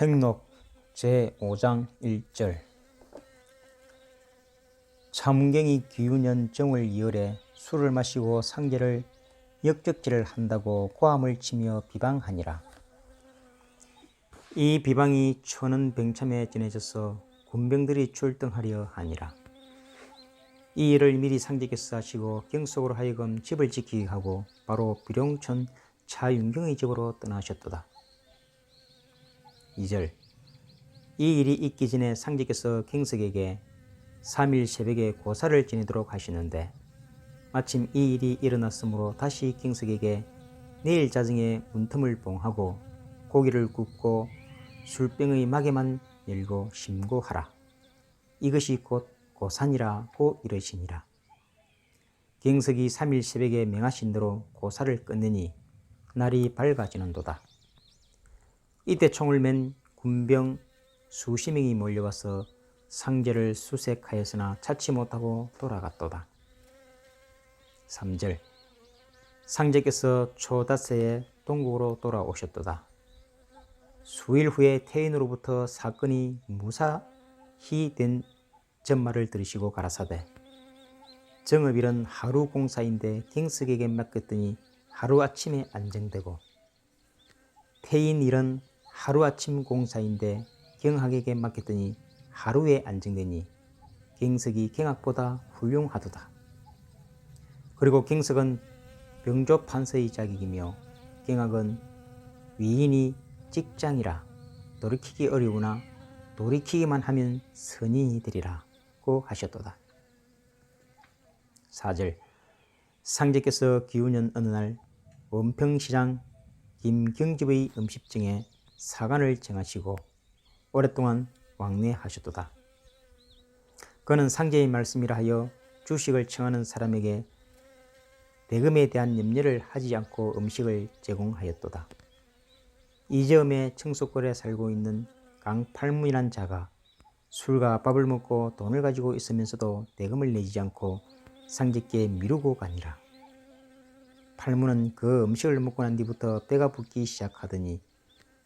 행록 제5장 1절 참경이 기운년 정월 2월에 술을 마시고 상제를 역적질을 한다고 고함을 치며 비방하니라. 이 비방이 천은 병참에 전해져서 군병들이 출동하려 하니라. 이 일을 미리 상제께서 하시고 경속으로 하여금 집을 지키게 하고 바로 비룡천 차윤경의 집으로 떠나셨도다. 2절 이 일이 있기 전에 상제께서 경석에게 3일 새벽에 고사를 지내도록 하시는데 마침 이 일이 일어났으므로 다시 경석에게 내일 자정에 문틈을 봉하고 고기를 굽고 술병의 막에만 열고 심고하라. 이것이 곧 고산이라고 이르시니라. 경석이 3일 새벽에 명하신 대로 고사를 끝내니 날이 밝아지는도다. 이때 총을 맨 군병 수십 명이 몰려와서 상제를 수색하였으나 찾지 못하고 돌아갔도다. 3절 상제께서 초다세에 동국으로 돌아오셨도다. 수일 후에 태인으로부터 사건이 무사히 된 전말을 들으시고 가라사대 정업일은 하루 공사인데 경석에게 맡겼더니 하루아침에 안정되고 태인 일은 하루아침 공사인데 경학에게 맡겼더니 하루에 안정되니 경석이 경학보다 훌륭하도다. 그리고 경석은 병조 판서의 자격이며 경학은 위인이 직장이라 돌이키기 어려우나 돌이키기만 하면 선인이 되리라고 하셨도다. 4절 상제께서 기우년 어느 날 원평시장 김경집의 음식증에 사관을 정하시고 오랫동안 왕래하셨도다. 그는 상제의 말씀이라 하여 주식을 청하는 사람에게 대금에 대한 염려를 하지 않고 음식을 제공하였도다. 이점에 청소골에 살고 있는 강팔문이란 자가 술과 밥을 먹고 돈을 가지고 있으면서도 대금을 내지 않고 상제께 미루고 가니라. 팔문은 그 음식을 먹고 난 뒤부터 배가 붓기 시작하더니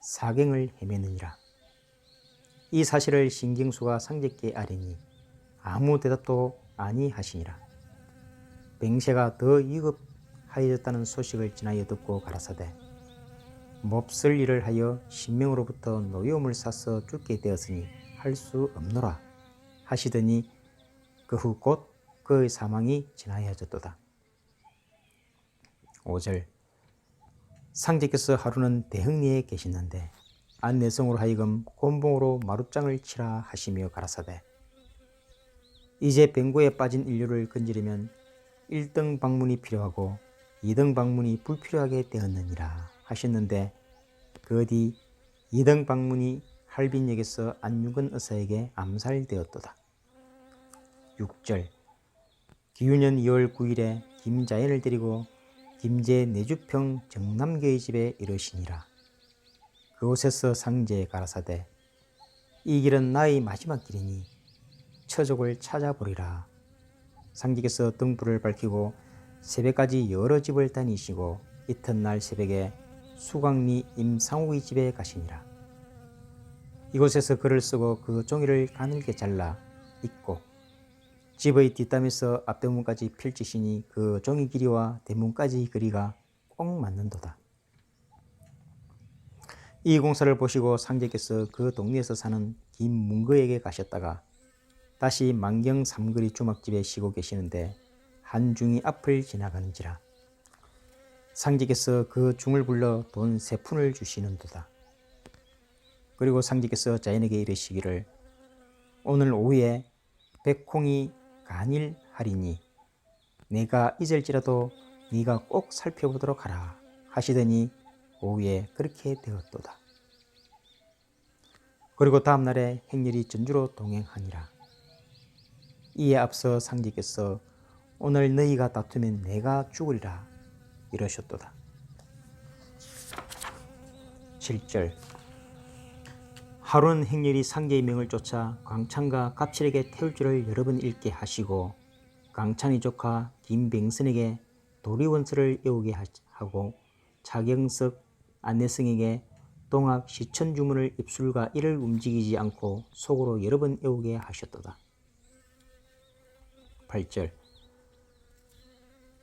사경을 헤매느니라. 이 사실을 신경수가 상제께 아뢰니 아무 대답도 아니하시니라. 뱅세가 더 위급하여졌다는 소식을 지나여 듣고 가라사대 몹쓸 일을 하여 신명으로부터 노여움을 사서 죽게 되었으니 할 수 없노라 하시더니 그 후 곧 그의 사망이 지나여졌도다. 5절 상제께서 하루는 대흥리에 계시는데 안내성으로 하여금 곤봉으로 마룻장을 치라 하시며 가라사대 이제 뱅고에 빠진 인류를 건지려면 1등 방문이 필요하고 2등 방문이 불필요하게 되었느니라 하셨는데 그 뒤 2등 방문이 할빈역에서 안윤근 의사에게 암살되었도다. 6절 기유년 2월 9일에 김자연을 데리고 김제 내주평 정남교의 집에 이르시니라. 그곳에서 상제에 가라사대 이 길은 나의 마지막 길이니 처족을 찾아보리라. 상제께서 등불을 밝히고 새벽까지 여러 집을 다니시고 이튿날 새벽에 수광리 임상욱의 집에 가시니라. 이곳에서 글을 쓰고 그 종이를 가늘게 잘라 읽고 집의 뒷담에서 앞대문까지 펼치시니 그 종이 길이와 대문까지 거리가 꼭 맞는도다. 이 공사를 보시고 상제께서 그 동네에서 사는 김문거에게 가셨다가 다시 만경 삼거리 주막집에 쉬고 계시는데 한중이 앞을 지나가는지라 상제께서 그 중을 불러 돈 세 푼을 주시는도다. 그리고 상제께서 자연에게 이르시기를 오늘 오후에 백콩이 간일하리니 내가 잊을지라도 네가 꼭 살펴보도록 하라 하시더니 오후에 그렇게 되었도다. 그리고 다음 날에 행렬이 전주로 동행하니라. 이에 앞서 상제께서 오늘 너희가 다투면 내가 죽으리라 이러셨도다. 7절 하루는 행렬이 상제의 명을 쫓아 강찬과 갑칠에게 태울 줄을 여러 번 읽게 하시고 강찬이 조카 김병선에게 도리원서를 외우게 하고 차경석 안내성에게 동학 시천 주문을 입술과 이를 움직이지 않고 속으로 여러 번 애우게 하셨도다. 8절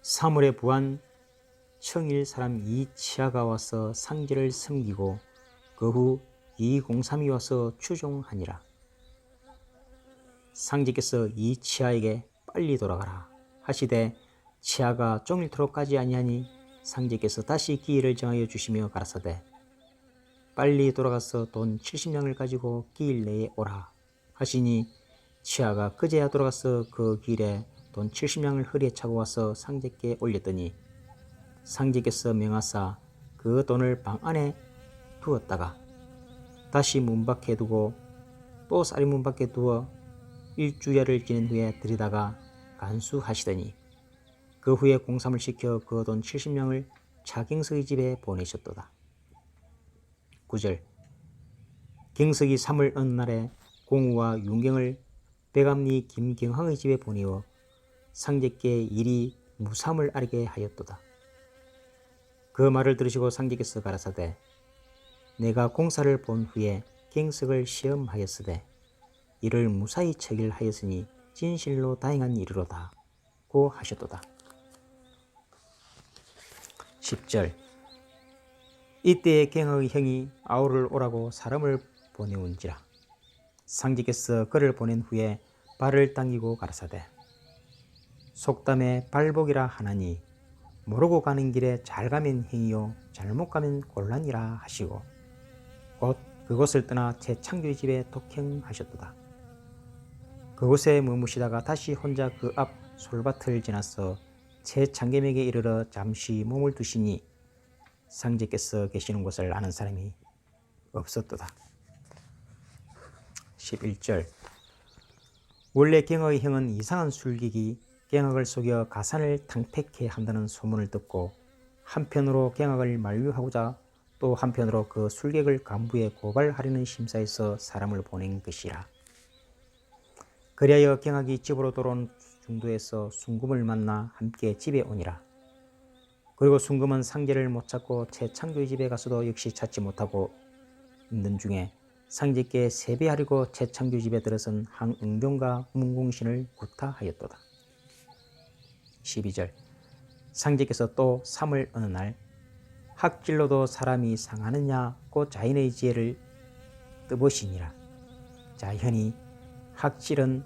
사물에 부한 청일 사람 이치아가 와서 상제를 섬기고 그 후 이공삼이 와서 추종하니라. 상제께서 이 치아에게 빨리 돌아가라 하시되 치아가 종일토록 가지 아니하니 상제께서 다시 기일을 정하여 주시며 가라사대 빨리 돌아가서 돈 70냥을 가지고 기일 내에 오라 하시니 치아가 그제야 돌아가서 그 길에 돈 70냥을 허리에 차고 와서 상제께 올렸더니 상제께서 명하사 그 돈을 방 안에 두었다가 다시 문 밖에 두고 또 쌀이 문 밖에 두어 일주야를 지낸 후에 들이다가 간수하시더니 그 후에 공삼을 시켜 그돈 70명을 차경석의 집에 보내셨도다. 9절 경석이 3월 어느 날에 공우와 윤경을 백암리 김경항의 집에 보내어 상제께 일이 무삼을 알게 하였도다. 그 말을 들으시고 상제께서 가라사대 내가 공사를 본 후에 경석을 시험하였으되 이를 무사히 처결하였으니 진실로 다행한 일이로다. 고 하셨도다. 10절 이때에 갱의 형이 아우를 오라고 사람을 보내온지라 상직께서 그를 보낸 후에 발을 당기고 가라사대 속담에 발복이라 하나니 모르고 가는 길에 잘 가면 행이요 잘못 가면 곤란이라 하시고 곧 그곳을 떠나 재창조의 집에 독행하셨도다. 그곳에 머무시다가 다시 혼자 그 앞 솔밭을 지나서 재창겸에게 이르러 잠시 몸을 두시니 상제께서 계시는 곳을 아는 사람이 없었도다. 11절 원래 경학의 형은 이상한 술객이 경학을 속여 가산을 탕택해 한다는 소문을 듣고 한편으로 경학을 만류하고자 또 한편으로 그 술객을 간부에 고발하려는 심사에서 사람을 보낸 것이라. 그리하여 경학이 집으로 돌아온 중도에서 순금을 만나 함께 집에 오니라. 그리고 순금은 상제를 못 찾고 최창조의 집에 가서도 역시 찾지 못하고 있는 중에 상제께 세배하려고 최창조 집에 들어선 항응병과 문공신을 구타하였도다. 12절 상제께서 또 3월 어느 날 학질로도 사람이 상하느냐고 자인의 지혜를 뜨보시니라. 자현이 학질은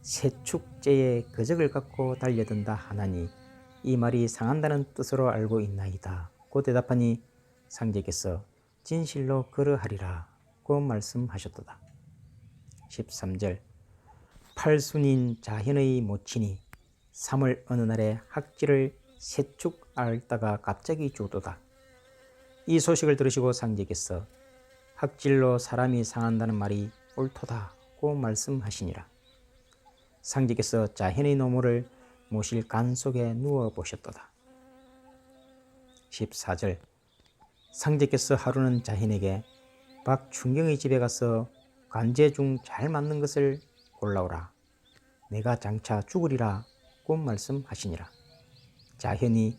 세축제의 거적을 갖고 달려든다 하나니 이 말이 상한다는 뜻으로 알고 있나이다. 고 대답하니 상제께서 진실로 그러하리라 고 말씀하셨도다. 13절 팔순인 자현의 모친이 3월 어느 날에 학질을 세축 앓다가 갑자기 죽도다. 이 소식을 들으시고 상제께서 학질로 사람이 상한다는 말이 옳도다고 말씀하시니라. 상제께서 자현의 노모를 모실 간 속에 누워 보셨도다. 14절 상제께서 하루는 자현에게 박충경의 집에 가서 관제 중 잘 맞는 것을 골라오라. 내가 장차 죽으리라 고 말씀하시니라. 자현이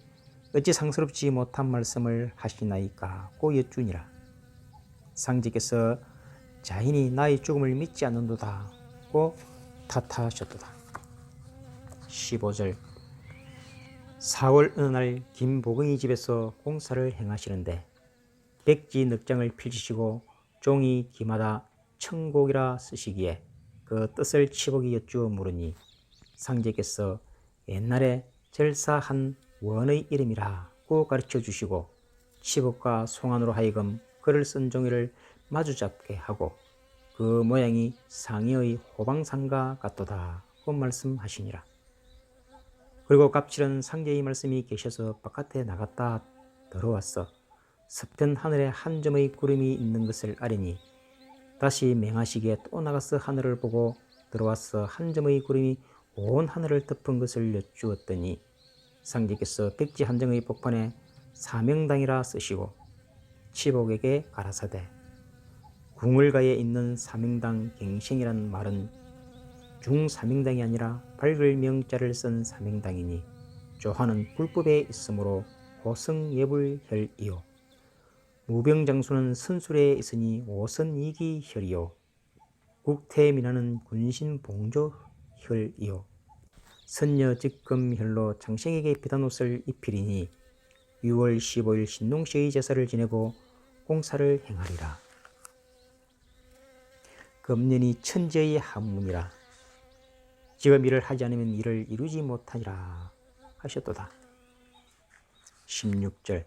어찌 상스럽지 못한 말씀을 하시나이까 고 여쭈니라. 상제께서 자인이 나의 죽음을 믿지 않는도다 고 탓하셨도다. 15절 4월 어느 날 김보경이 집에서 공사를 행하시는데 백지 늑장을 펼치시고 종이 기마다 청곡이라 쓰시기에 그 뜻을 치복이 여쭈어 물으니 상제께서 옛날에 절사한 원의 이름이라고 가르쳐 주시고 치복과 송안으로 하여금 그를 쓴 종이를 마주잡게 하고 그 모양이 상의의 호방상과 같도다고 말씀하시니라. 그리고 갑질은 상제의 말씀이 계셔서 바깥에 나갔다 들어왔어 서편 하늘에 한 점의 구름이 있는 것을 아리니 다시 맹하시기에 또 나가서 하늘을 보고 들어와서 한 점의 구름이 온 하늘을 덮은 것을 여쭈었더니 상제께서 백지 한정의 복판에 사명당이라 쓰시고 치복에게 가라사대 궁을가에 있는 사명당 갱생이란 말은 중사명당이 아니라 밝을 명자를 쓴 사명당이니 조화는 불법에 있으므로 호승예불혈이요. 무병장수는 선술에 있으니 오선이기혈이요. 국태민하는 군신봉조혈이요 선녀직금혈로 장생에게 비단 옷을 입히리니 6월 15일 신농시의 제사를 지내고 공사를 행하리라. 금년이 천재의 한문이라. 지금 일을 하지 않으면 일을 이루지 못하리라 하셨도다. 16절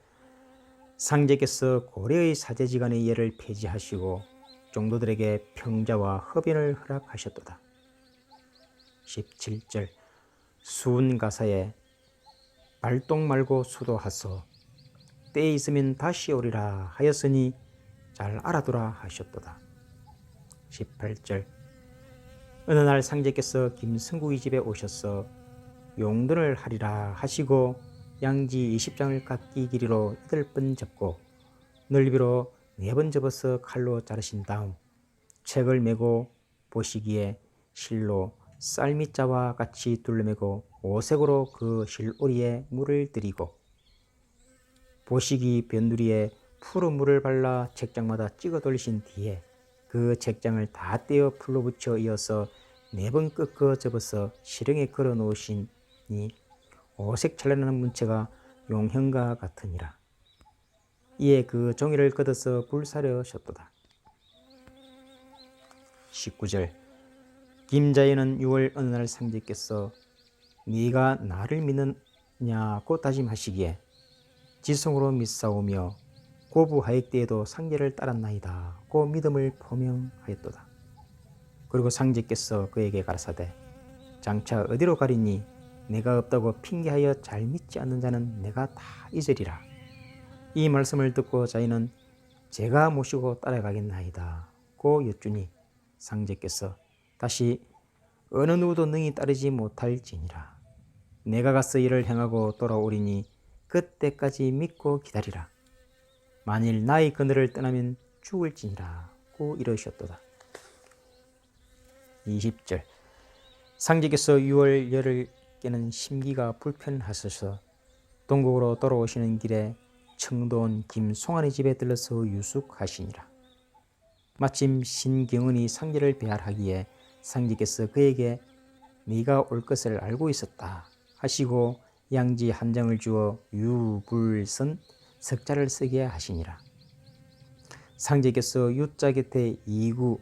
상제께서 고려의 사제지간의 예를 폐지하시고 종도들에게 평자와 흡연을 허락하셨도다. 17절 수운 가사에 발동 말고 수도하소 때 있으면 다시 오리라 하였으니 잘 알아두라 하셨도다. 18절 어느 날 상제께서 김승국의 집에 오셔서 용돈을 하리라 하시고 양지 20장을 깎기 길이로 여덟 번 접고 넓이로 네번 접어서 칼로 자르신 다음 책을 메고 보시기에 실로 쌀미자와 같이 둘러매고 오색으로 그 실오리에 물을 들이고 보시기 변두리에 푸른 물을 발라 책장마다 찍어 돌리신 뒤에 그 책장을 다 떼어 풀로 붙여 이어서 네번 꺾어 접어서 실형에 걸어 놓으시니 오색 찬란한 문체가 용형과 같으니라. 이에 그 종이를 걷어서 불사려셨도다. 19절 김자연은 6월 어느 날 상제께서 네가 나를 믿느냐고 다짐하시기에 지성으로 믿사오며 고부하익 때에도 상제를 따랐나이다 고 믿음을 포명하였도다. 그리고 상제께서 그에게 가라사대 장차 어디로 가리니 내가 없다고 핑계하여 잘 믿지 않는 자는 내가 다 잊으리라. 이 말씀을 듣고 자인은 제가 모시고 따라가겠나이다 고 여쭈니 상제께서 다시 어느 누구도 능히 따르지 못할지니라. 내가 가서 일을 행하고 돌아오리니 그때까지 믿고 기다리라. 만일 나의 그늘을 떠나면 죽을지니라. 고 이러셨도다. 20절 상제께서 6월 열을 깨는 심기가 불편하셔서 동국으로 돌아오시는 길에 청도원 김송환의 집에 들러서 유숙하시니라. 마침 신경은이 상제를 배할하기에 상제께서 그에게 네가 올 것을 알고 있었다 하시고 양지 한 장을 주어 유불선 석자를 쓰게 하시니라. 상제께서 유자 곁에 이구,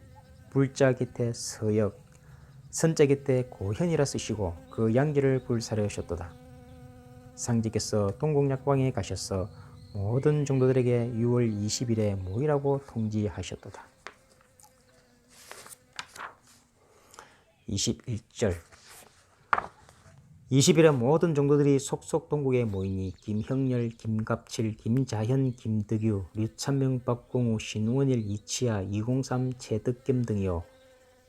불자 곁에 서역, 선자 곁에 고현이라 쓰시고 그 양지를 불사려셨도다. 상제께서 동국약방에 가셔서 모든 종도들에게 6월 20일에 모이라고 통지하셨도다. 21절 20일에 모든 정도들이 속속 동국에 모이니 김형렬, 김갑칠, 김자현, 김득유, 류찬명, 박공우, 신원일, 이치아, 203, 최득겸 등이요.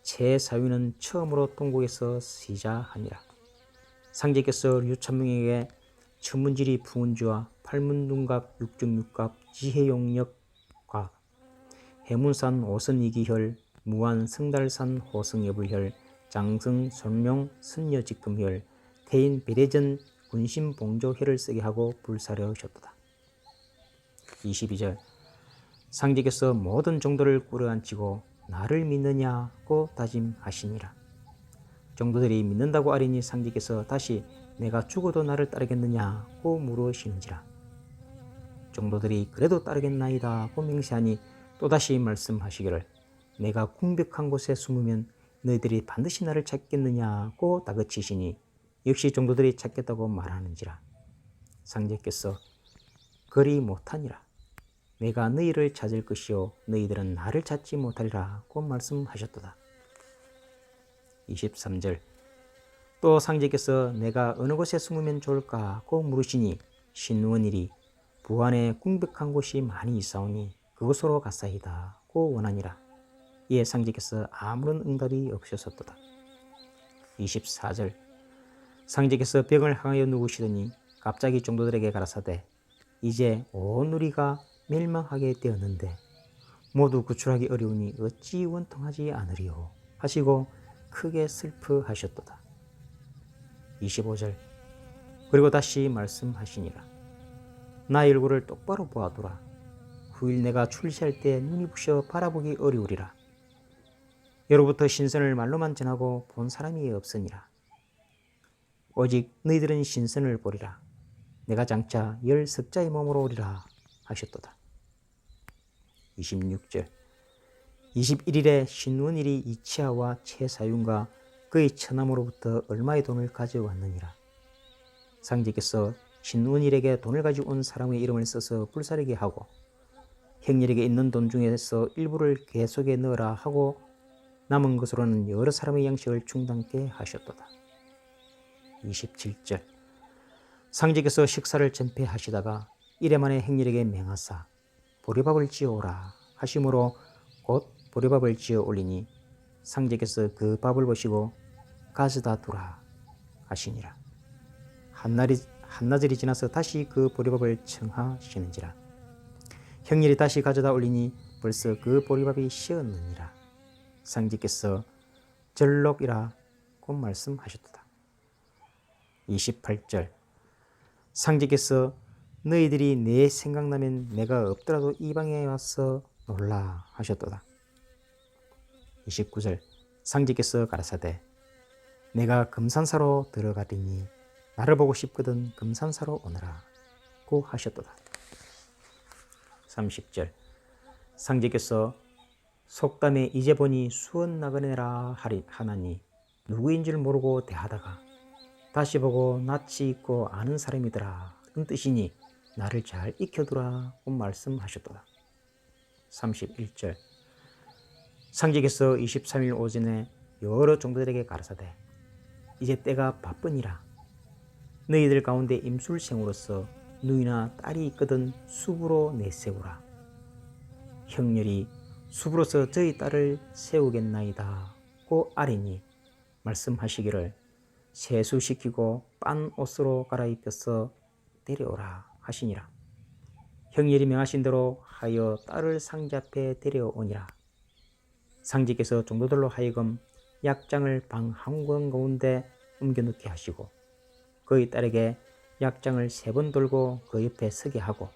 최사위는 처음으로 동국에서 시자하니라. 상제께서 류찬명에게 천문지리 풍운주와 팔문둥갑, 육중육갑, 지혜용역과 해문산 오선이기혈, 무안 성달산 호성여불혈, 장성 손명 선녀직금혈, 태인 비례전 군심 봉조회를 쓰게 하고 불사려 하셨도다. 22절 상제께서 모든 정도를 꾸려앉히고 나를 믿느냐고 다짐하시니라. 정도들이 믿는다고 아리니 상제께서 다시 내가 죽어도 나를 따르겠느냐고 물으시는지라. 정도들이 그래도 따르겠나이다고 맹세하니 또다시 말씀하시기를 내가 궁벽한 곳에 숨으면 너희들이 반드시 나를 찾겠느냐고 다그치시니 역시 종도들이 찾겠다고 말하는지라. 상제께서 그리 못하니라. 내가 너희를 찾을 것이요 너희들은 나를 찾지 못하리라고 말씀하셨도다. 23절. 또 상제께서 내가 어느 곳에 숨으면 좋을까고 물으시니 신원일이 부안에 궁벽한 곳이 많이 있사오니 그곳으로 갔사이다고 원하니라 이에 상제께서 아무런 응답이 없으셨도다. 24절. 상제께서 벽을 향하여 누우시더니 갑자기 종도들에게 가라사대 이제 온 우리가 멸망하게 되었는데 모두 구출하기 어려우니 어찌 원통하지 않으리요 하시고 크게 슬퍼하셨도다. 25절. 그리고 다시 말씀하시니라 나의 얼굴을 똑바로 보아두라. 후일 내가 출시할 때 눈이 부셔 바라보기 어려우리라. 예로부터 신선을 말로만 전하고 본 사람이 없으니라. 오직 너희들은 신선을 보리라. 내가 장차 열 석자의 몸으로 오리라 하셨도다. 26절 21일에 신원일이 이치아와 최사윤과 그의 처남으로부터 얼마의 돈을 가져왔느니라. 상제께서 신원일에게 돈을 가지고 온 사람의 이름을 써서 불사르게 하고 행렬에게 있는 돈 중에서 일부를 계속에 넣으라 하고 남은 것으로는 여러 사람의 양식을 충당케 하셨도다. 27절 상제께서 식사를 전폐하시다가 이래 만에 행렬에게 맹하사 보리밥을 지어오라 하심으로 곧 보리밥을 지어 올리니 상제께서 그 밥을 보시고 가져다 두라 하시니라. 한날이 한나절이 지나서 다시 그 보리밥을 청하시는지라. 형일이 다시 가져다 올리니 벌써 그 보리밥이 쉬었느니라. 상제께서 절록이라 곧 말씀하셨도다. 28절 상제께서 너희들이 내 생각나면 내가 없더라도 이 방에 와서 놀라 하셨도다. 29절 상제께서 가라사대 내가 금산사로 들어가리니 나를 보고 싶거든 금산사로 오너라 고 하셨도다. 30절 상제께서 속담에 이제 보니 수원 나그네라 하나니 누구인 줄 모르고 대하다가 다시 보고 낯이 있고 아는 사람이더라. 는 뜻이니 나를 잘 익혀두라 고 말씀하셨도다. 31절. 상제께서 23일 오전에 여러 종들에게 가라사대. 이제 때가 바쁘니라. 너희들 가운데 임술생으로서 누이나 딸이 있거든 숲으로 내세우라. 형렬이 숲으로서 저희 딸을 세우겠나이다. 고 아뢰니 말씀하시기를 세수시키고 빤 옷으로 갈아입혀서 데려오라 하시니라. 형렬이 명하신 대로 하여 딸을 상자 앞에 데려오니라. 상제께서 종도들로 하여금 약장을 방 한 권 가운데 옮겨놓게 하시고 그의 딸에게 약장을 세 번 돌고 그 옆에 서게 하고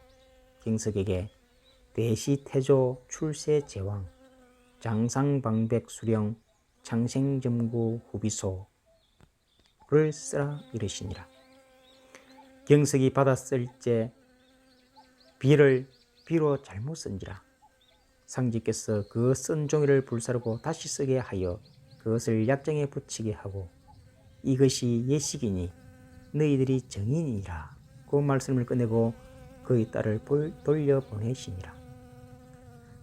경석에게 대시 태조 출세 제왕 장상방백 수령 장생점구 후비소를 쓰라 이르시니라. 경석이 받았을 때 비를 비로 잘못 쓴지라. 상지께서 그 쓴 종이를 불사르고 다시 쓰게 하여 그것을 약장에 붙이게 하고 이것이 예식이니 너희들이 정인이라 그 말씀을 끝내고 그의 딸을 돌려 보내시니라.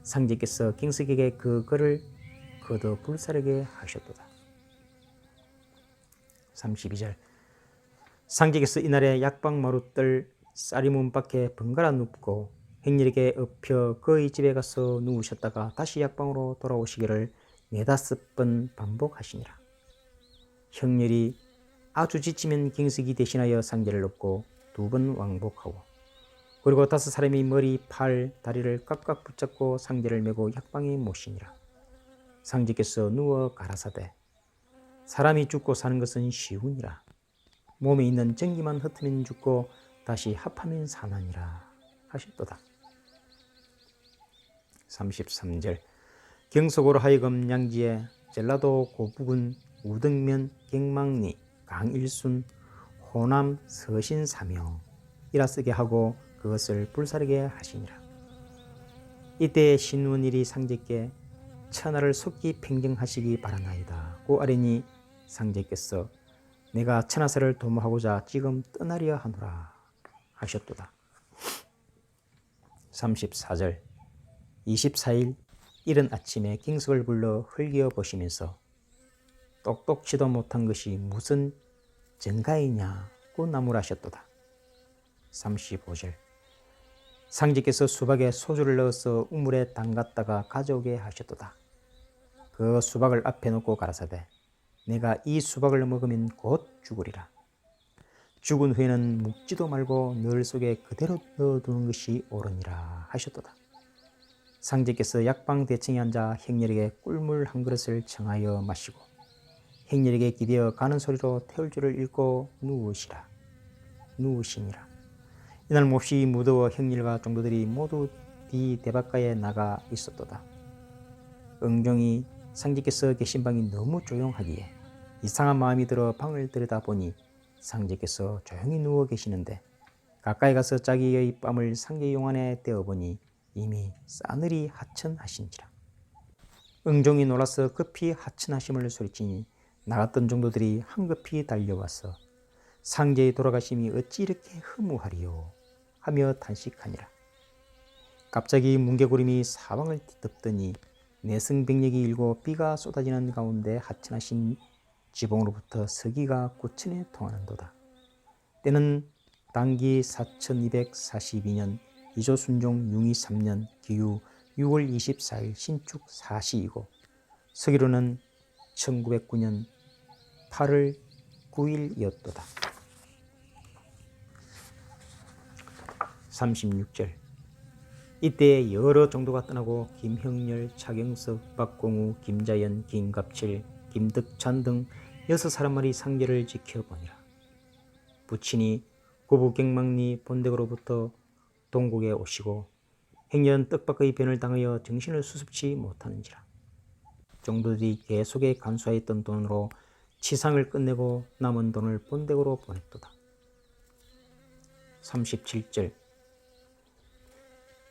상제께서 경석에게 그 글을 거둬 불사르게 하셨도다. 32절 상제께서 이날에 약방 마루뜰 쌀이 문 밖에 번갈아 눕고 행렬에게 엎혀 그의 집에 가서 누우셨다가 다시 약방으로 돌아오시기를 네다섯 번 반복하시니라. 형렬이 아주 지치면 경석이 대신하여 상제를 놓고 두 번 왕복하고 그리고 다섯 사람이 머리, 팔, 다리를 깍깍 붙잡고 상제를 메고 약방에 모시니라. 상제께서 누워 가라사대 사람이 죽고 사는 것은 쉬우니라. 몸에 있는 전기만 흩으면 죽고 다시 합하면 사나니라 하셨도다. 33절 경속으로 하여금 양지에 젤라도 고북은 우등면 갱망리 강일순 호남 서신사명 이라 쓰게 하고 그것을 불사르게 하시니라. 이때 신원일이 상제께 천하를 속히 평정하시기 바라나이다. 고 아뢰니 상제께서 내가 천하세를 도모하고자 지금 떠나려 하노라 하셨도다. 34절 24일 이른 아침에 갱석을 불러 흘겨 보시면서 똑똑치도 못한 것이 무슨 증가이냐고 나무라셨도다. 35절 상제께서 수박에 소주를 넣어서 우물에 담갔다가 가져오게 하셨도다. 그 수박을 앞에 놓고 가라사대 내가 이 수박을 먹으면 곧 죽으리라. 죽은 후에는 묵지도 말고 늘 속에 그대로 넣어두는 것이 옳으니라 하셨도다. 상제께서 약방 대청에 앉아 행렬에게 꿀물 한 그릇을 청하여 마시고 행렬에게 기대어 가는 소리로 태울 줄을 읽고 누우시라. 누우시니라. 이날 몹시 무더워 형일과 종도들이 모두 뒤 대바가에 나가 있었도다. 응종이 상제께서 계신 방이 너무 조용하기에 이상한 마음이 들어 방을 들여다보니 상제께서 조용히 누워 계시는데 가까이 가서 자기의 뺨을 상제 용안에 떼어보니 이미 싸늘히 하천하신지라. 응종이 놀라서 급히 하천하심을 소리치니 나갔던 종도들이 황급히 달려와서 상제의 돌아가심이 어찌 이렇게 허무하리요 하며 탄식하니라. 갑자기 뭉게구름이 사방을 뒤덮더니 내승백력이 일고 비가 쏟아지는 가운데 하천하신 지붕으로부터 서기가 고천에 통하는도다. 때는 당기 4242년 이조순종 융이 3년 기후 6월 24일 신축 4시이고 서기로는 1909년 8월 9일이었도다. 36절 이때 여러 정도가 떠나고 김형렬, 차경석, 박공우, 김자연, 김갑칠, 김득찬 등 여섯 사람만이 상제를 지켜보니라. 부친이 고부갱망리 본댁으로부터 동국에 오시고 행년 떡밥의 변을 당하여 정신을 수습치 못하는지라. 정도들이 계속에 간수하였던 돈으로 치상을 끝내고 남은 돈을 본댁으로 보냈도다. 37절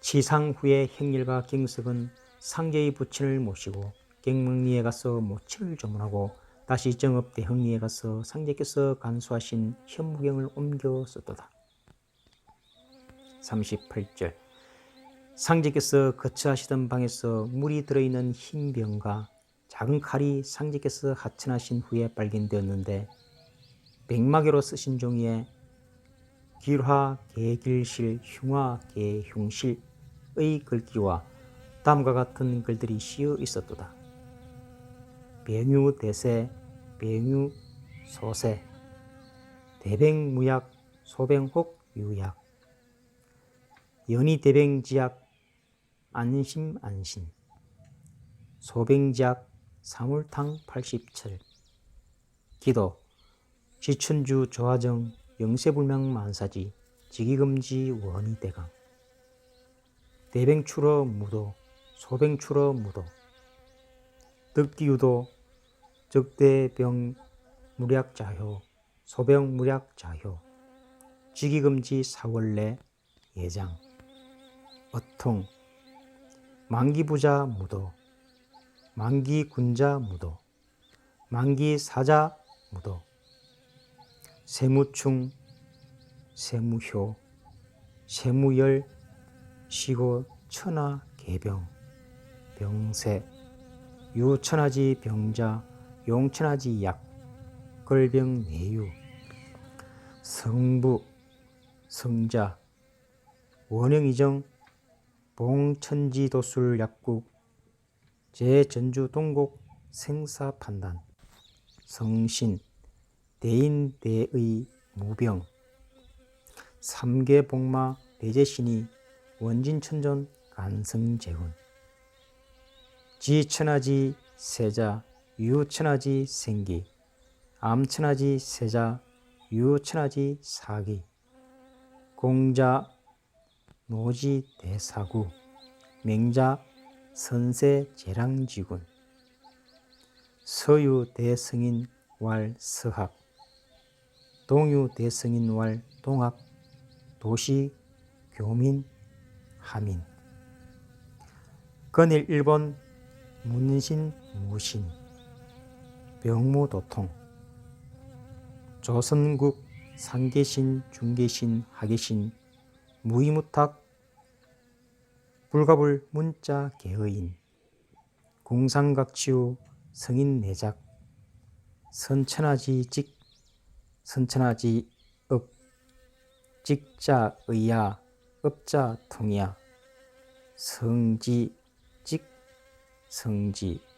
치상 후에 행렬과 경석은 상제의 부친을 모시고 갱명리에 가서 모친을 조문하고 다시 정읍 대 흥리에 가서 상제께서 간수하신 현무경을 옮겨 썼도다. 38절 상제께서 거처하시던 방에서 물이 들어있는 흰 병과 작은 칼이 상제께서 하천하신 후에 발견되었는데 백마개로 쓰신 종이에 길화 개길실 흉화 개흉실의 글귀와 다음과 같은 글들이 씌어 있었도다. 병유 대세, 병유 소세, 대뱅무약, 소뱅혹 유약, 연희 대뱅지약, 안심 안신, 소뱅지약, 사물탕 87, 기도, 지춘주 조화정, 영세불명 만사지, 지기금지 원희대강, 대뱅추러 무도, 소뱅추러 무도, 득기유도, 적대병 무략자효, 소병 무략자효, 지기금지 사월래 예장, 어통, 만기부자 무도, 만기군자 무도, 만기사자 무도, 세무충, 세무효, 세무열, 시고 천하 개병, 병세, 유천하지 병자, 용천하지 약, 걸병 내유, 성부, 성자, 원형이정, 봉천지도술 약국, 제전주 동곡 생사 판단, 성신, 대인 대의 무병, 삼계 복마 대제신이 원진천존 간성재훈, 지천하지 세자 유천하지 생기, 암천하지 세자 유천하지 사기, 공자 노지 대사구, 맹자 선세 재랑지군, 서유 대성인 왈 서학, 동유 대성인 왈 동학, 도시 교민 하민, 건일 일본 문신 무신, 병무도통, 조선국 상계신 중계신 하계신 무이무탁 불가불 문자 개의인 공상각치우 성인 내작 선천하지 직 선천하지 업 직자 의야 업자 통야. 성지 직 성지. 업